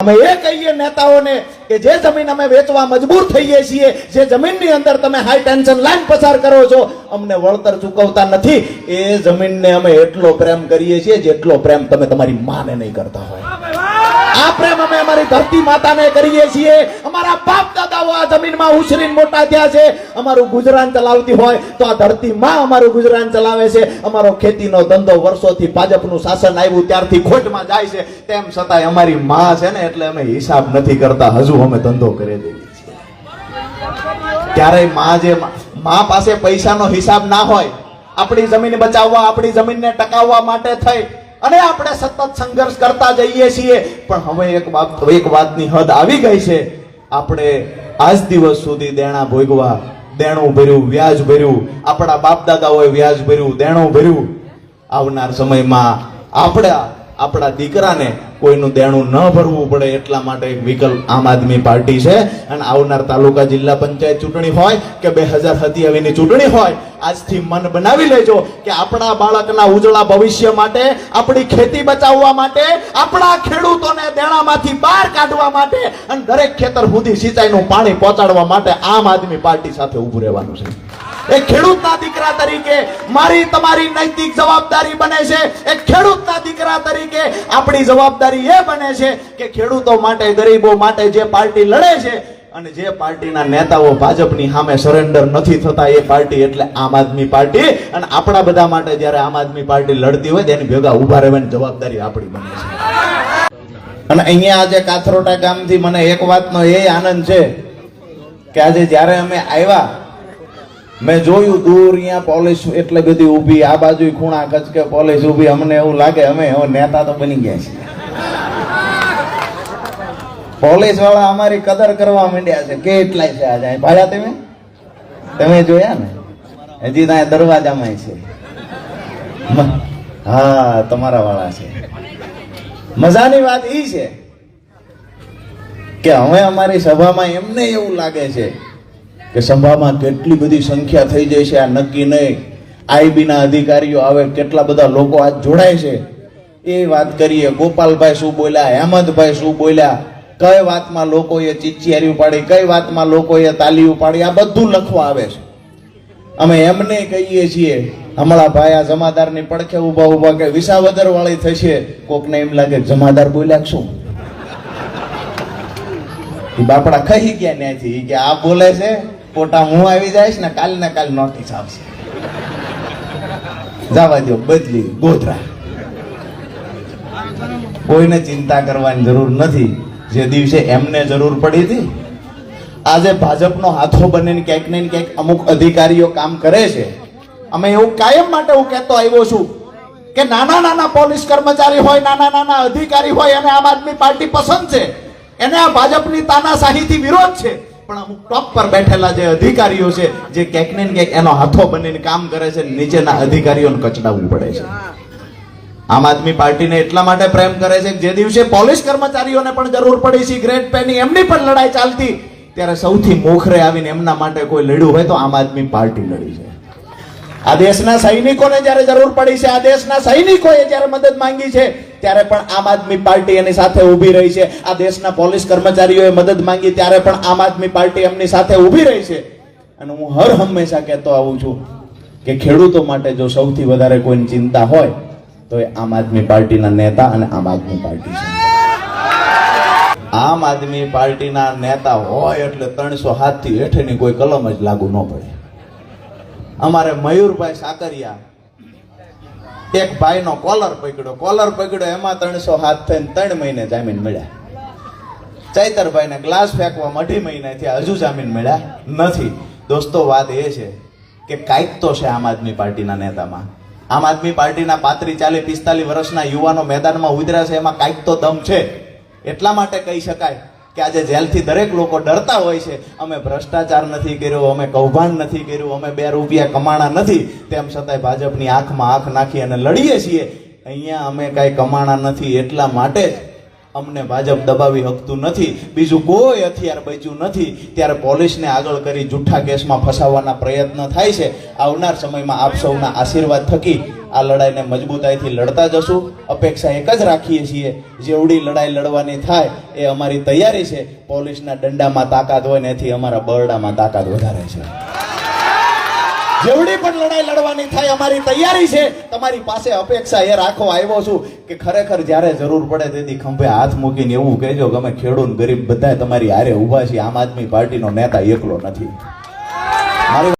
અમે એ કહીએ નેતાઓને કે જે જમીન અમે વેચવા મજબૂર થઈએ છીએ, જે જમીનની અંદર તમે હાઈ ટેન્શન લાઈન પસાર કરો છો, અમને વળતર ચૂકવતા નથી. એ જમીનને અમે એટલો પ્રેમ કરીએ છીએ જેટલો પ્રેમ તમે તમારી માને નહીં કરતા હોય. આ પ્રેમ અમે અમારી ધરતી માતાને કરીએ છીએ. અમારા બાપ દાદાઓ આ જમીનમાં ઉછરીને મોટા થયા છે. અમારું ગુજરાન ચલાવતી હોય તો આ ધરતી માં અમારું ગુજરાન ચલાવે છે. અમારો ખેતીનો ધંધો વર્ષોથી ભાજપનું શાસન આવ્યું ત્યારથી ખોટમાં જાય છે. તેમ છતાંય અમારી માં છે ને એટલે અમે હિસાબ નથી કરતા. હજુ અમે ધંધો કરી દઈએ છીએ. ક્યારેયમાં જે માં પાસે પૈસાનો હિસાબ ના હોય, આપણી જમીન બચાવવા, આપણી જમીનને ટકાવવા માટે થઈ અને આપણે સતત સંઘર્ષ કરતા જઈએ છીએ. પણ હવે એક વાત એક વાતની હદ આવી ગઈ છે. આપણે આજ દિવસ સુધી દેણા ભોગવા, દેણું ભર્યું, વ્યાજ ભર્યું. આપણા બાપ દાદાઓએ વ્યાજ ભર્યું, દેણું ભર્યું. આવનાર સમયમાં આપણા આપણા દીકરાને કોઈનું દેણું ન ભરવું પડે એટલા માટે એક વિકલ્પ આમ આદમી પાર્ટી છે. અને આવનાર તાલુકા જિલ્લા પંચાયત ચૂંટણી હોય કે બે હજાર સત્યાવીસની ચૂંટણી હોય આજથી મન બનાવી લેજો કે આપણા બાળકના ઉજળા ભવિષ્ય માટે, આપણી ખેતી બચાવવા માટે, આપણા ખેડૂતોને દેણામાંથી બહાર કાઢવા માટે અને દરેક ખેતર સુધી સિંચાઈનું પાણી પહોંચાડવા માટે આમ આદમી પાર્ટી સાથે ઊભું રહેવાનું છે. એ ખેડૂતના દીકરા તરીકે મારી તમારી નૈતિક જવાબદારી બને છે. એ ખેડૂતના દીકરા તરીકે આપણી જવાબદારી એ બને છે કે ખેડૂતો માટે, ગરીબો માટે જે પાર્ટી લડે છે અને જે પાર્ટીના નેતાઓ ભાજપની સામે સરેન્ડર નથી થતા, એ પાર્ટી એટલે આમ આદમી પાર્ટી. અને આપણા બધા માટે જ્યારે આમ આદમી પાર્ટી લડતી હોય, તેની ભેગા ઊભા રહેવાની જવાબદારી આપણી બને છે. અને અહીંયા આજે કાથરોટા ગામથી મને એક વાતનો એ આનંદ છે કે આજે જ્યારે અમે આવ્યા, મેં જોયું દૂર અહીંયા પોલીસ એટલે બધી ઊભી, આ બાજુ ખૂણા કચકે પોલીસ ઊભી, અમને એવું લાગે અમે નેતા તો બની ગયા છીએ. પોલીસવાળા અમારી કદર કરવા માંડ્યા છે. કેટલાય છે આજે? ભાડ્યા તમે? તમે જોયા ને? હજી ત્યાં દરવાજામાં છે. હા, તમારા વાળા છે. મજાની વાત ઈ છે કે હવે અમારી સભામાં એમને એવું લાગે છે કે સભામાં કેટલી બધી સંખ્યા થઈ જાય છે, આ નક્કી નહીં. આઈબીના અધિકારીઓ આવે, કેટલા બધા લોકો આજ જોડાય છે. એ વાત કરીએ. ગોપાલભાઈ શું બોલ્યા? હેમંતભાઈ શું બોલ્યા? કઈ વાતમાં લોકોએ ચિચિયારી પાડી, કઈ વાતમાં લોકોએ તાલી પાડી આ બધું લખવા આવે છે. અમે એમને કહીએ છીએ, હમણાં ભાઈ આ જમાદારની પડખે ઊભા ઊભા કે વિસાવદર વાળી થશે. કોકને એમ લાગે, જમાદાર બોલ્યા શું? બાપડા કહી ગયા ત્યાંથી કે, આ બોલે છે પોટા હું આવી જાય ને કાલ ને કાલ નોટિસ આવશે. જવા દો બદલી ગોધરા. કોઈને ચિંતા કરવાની જરૂર નથી. જે દિવસે એમને જરૂર પડી હતી, આજે ભાજપનો હાથો બનીને ક્યાંક ને ક્યાંક અમુક અધિકારીઓ કામ કરે છે. અમે એવું કાયમ માટે હું કહેતો આવ્યો છું કે નાના નાના પોલીસ કર્મચારી હોય, નાના નાના અધિકારી હોય અને આમ આદમી પાર્ટી પસંદ છે. એને આ ભાજપની તાનાશાહીથી વિરોધ છે. પણ અમુક ટોપ પર બેઠેલા જે અધિકારીઓ છે, જે ક્યાંક ને ક્યાંક એનો હાથો બનીને કામ કરે છે, નીચેના અધિકારીઓને કચડાવવું પડે છે. આમ આદમી પાર્ટીને એટલા માટે પ્રેમ કરે છે જે દિવસે પોલીસ કર્મચારીઓને પણ જરૂર પડી છે ગ્રેડ પેની એમની પણ લડાઈ ચાલતી, ત્યારે સૌથી મોખરે આવીને એમના માટે કોઈ લડ્યું હોય તો આમ આદમી પાર્ટી લડી છે. આ દેશના સૈનિકોને જ્યારે જરૂર પડી છે, આ દેશના સૈનિકોએ જ્યારે મદદ માંગી છે, ત્યારે પણ આમ આદમી પાર્ટી એની સાથે ઊભી રહી છે. આ દેશના પોલીસ કર્મચારીઓએ મદદ માંગી, ત્યારે પણ આમ આદમી પાર્ટી એમની સાથે ઊભી રહી છે. અને હું હર હંમેશા કહેતો આવું છું કે ખેડૂતો માટે જો સૌથી વધારે કોઈની ચિંતા હોય તો એ આમ આદમી પાર્ટીના નેતા અને આમ આદમી પાર્ટી છે. આમ આદમી પાર્ટીના નેતા હોય એટલે ત્રણસો હાથથી હેઠળની કોઈ કલમ જ લાગુ ન પડે. અમારે મયુરભાઈ સાકરિયા, એક ભાઈનો કોલર પકડ્યો. કોલર પકડ્યો, એમાં ત્રણસો હાથ થઈને ત્રણ મહિને જામીન મળ્યા. ચૈતરભાઈને ગ્લાસ ફેંકવામાં અઢી મહિનાથી હજુ જામીન મળ્યા નથી. દોસ્તો, વાત એ છે કે કાંઈક તો છે આમ આદમી પાર્ટીના નેતામાં. આમ આદમી પાર્ટીના પાંત્રી ચાલીસ પિસ્તાલીસ વર્ષના યુવાનો મેદાનમાં ઉતર્યા છે, એમાં કાંઈક તો દમ છે. એટલા માટે કહી શકાય કે આજે જેલથી દરેક લોકો ડરતા હોય છે. અમે ભ્રષ્ટાચાર નથી કર્યો, અમે કૌભાંડ નથી કર્યું, અમે બે રૂપિયા કમાણા નથી. તેમ છતાંય ભાજપની આંખમાં આંખ નાખી અને લડીએ છીએ. અહીંયા અમે કાંઈ કમાણા નથી એટલા માટે જ અમને ભાજપ દબાવી શકતું નથી. બીજું કોઈ હથિયાર બચ્યું નથી. ત્યારે પોલીસને આગળ કરી જૂઠા કેસમાં ફસાવવાના પ્રયત્ન થાય છે. આવનાર સમયમાં આપ સૌના આશીર્વાદ થકી આ લડાઈને મજબૂતાઈથી લડતા જશું. અપેક્ષા એક જ રાખીએ છીએ, જેવડી લડાઈ લડવાની થાય એ અમારી તૈયારી છે. પોલીસના દંડામાં તાકાત હોય ને એથી અમારા બરડામાં તાકાત વધારે છે. જેવડી પણ લડાઈ લડવાની થાય, અમારી તૈયારી છે. તમારી પાસે અપેક્ષા એ રાખવા આવ્યો છું કે ખરેખર જ્યારે જરૂર પડે તેથી ખંભે હાથ મૂકીને એવું કહેજો કે અમે ખેડૂત ગરીબ બધા તમારી હારે ઊભા છીએ, આમ આદમી પાર્ટીનો નેતા એકલો નથી.